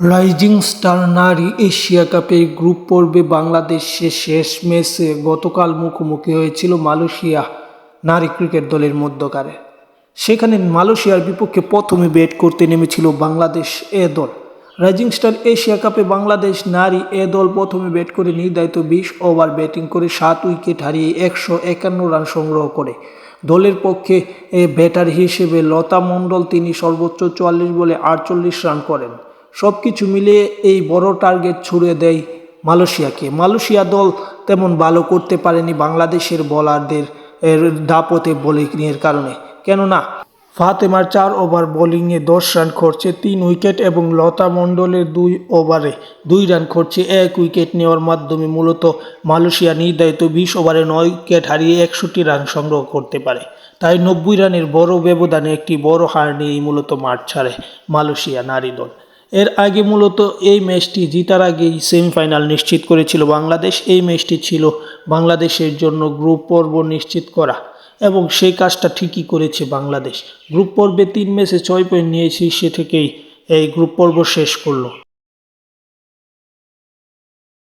Rising star নারী Asia কাপের group পর্বে বাংলাদেশের শেষ ম্যাচে গতকাল মুখোমুখি হয়েছিল মালয়েশিয়া নারী ক্রিকেট দলের মধ্যকারে। সেখানে মালয়েশিয়ার বিপক্ষে প্রথমে ব্যাট করতে নেমেছিল বাংলাদেশ এ দল। রাইজিং স্টার এশিয়া কাপে বাংলাদেশ নারী এ দল প্রথমে ব্যাট করে নির্ধারিত বিশ ওভার ব্যাটিং করে সাত উইকেট হারিয়ে একশো একান্ন রান সংগ্রহ করে। দলের পক্ষে ব্যাটার হিসেবে লতা মণ্ডল তিনি সর্বোচ্চ চুয়াল্লিশ বলে আটচল্লিশ রান করেন। সব কিছু মিলিয়ে এই বড় টার্গেট ছুড়ে দেয় মালয়েশিয়াকে। মালয়েশিয়া দল তেমন ভালো করতে পারেনি বাংলাদেশের বোলারদের দাপতে বোলিংয়ের কারণে। কেননা, ফাতেমার চার ওভার বোলিংয়ে দশ রান খরচে তিন উইকেট এবং লতা মণ্ডলের দুই ওভারে দুই রান খরচে এক উইকেট নেওয়ার মাধ্যমে মূলত মালয়েশিয়া নির্ধারিত বিশ ওভারে নয় উইকেট হারিয়ে একষট্টি রান সংগ্রহ করতে পারে। তাই নব্বই রানের বড় ব্যবধানে একটি বড় হার নিয়েই মূলত মাঠ ছাড়ে মালয়েশিয়া নারী দল। এর আগে মূলত এই ম্যাচটি জিতার আগেই সেমিফাইনাল নিশ্চিত করেছিল বাংলাদেশ। এই ম্যাচটি ছিল বাংলাদেশের জন্য গ্রুপ পর্ব নিশ্চিত করা এবং সেই কাজটা ঠিকই করেছে বাংলাদেশ। গ্রুপ পর্বে তিন ম্যাচে ছয় পয়েন্ট নিয়েছি, সে থেকেই এই গ্রুপ পর্ব শেষ করল।